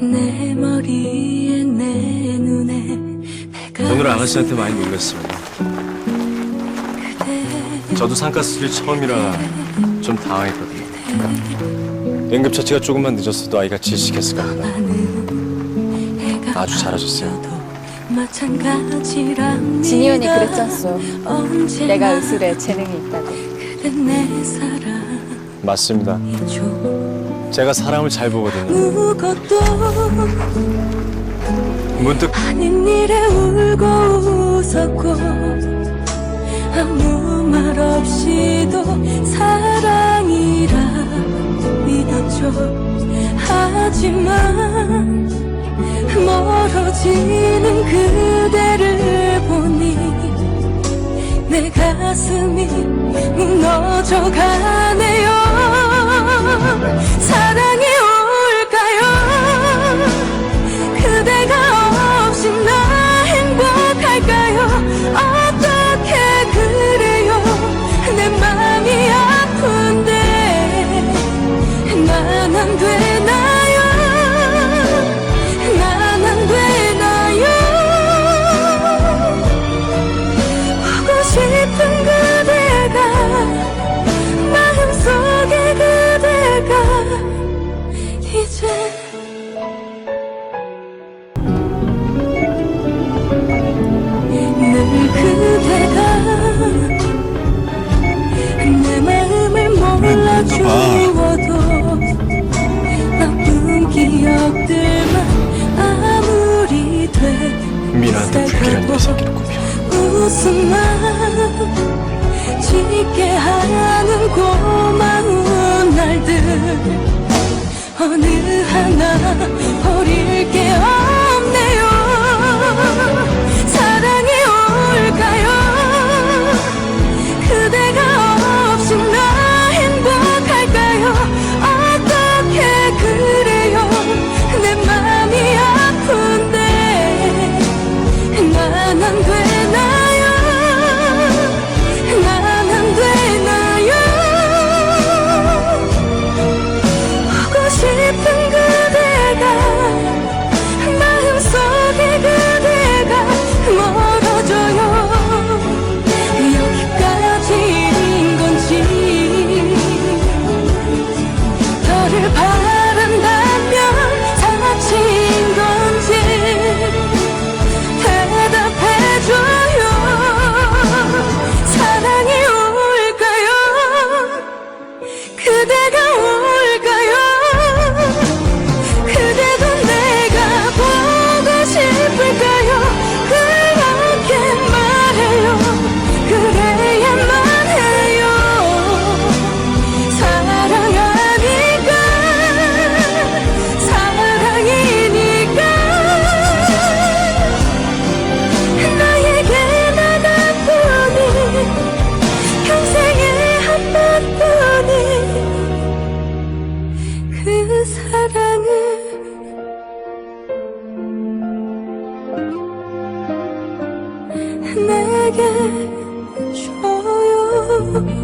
내 머리에 내 눈에 내가 오늘 아가씨한테 많이 놀랐습니다. 저도 상가스릴 처음이라 좀 당황했거든요. 응급처치가 조금만 늦었어도 아이가 질식했을 겁니다. 아주 잘하셨어요. 진이 언니 그랬잖소. 내가 의술에 재능이 있다고. 맞습니다. 줘 제가 사람을 잘 보거든요. 무것도 문득 아닌 일에 울고 웃었고 아무 말 없이도 사랑이라 믿었죠 하지만 멀어지는 그대를 보니 내 가슴이 무너져 가 내 마음을 몰라주어도 나쁜 기억들만 아무리 미나한테 불길한 내 새끼를 되새겨도 꾸며 웃음만 짓게 하는 고마운 날들 어느 하나 그대 사랑을 내게 줘요.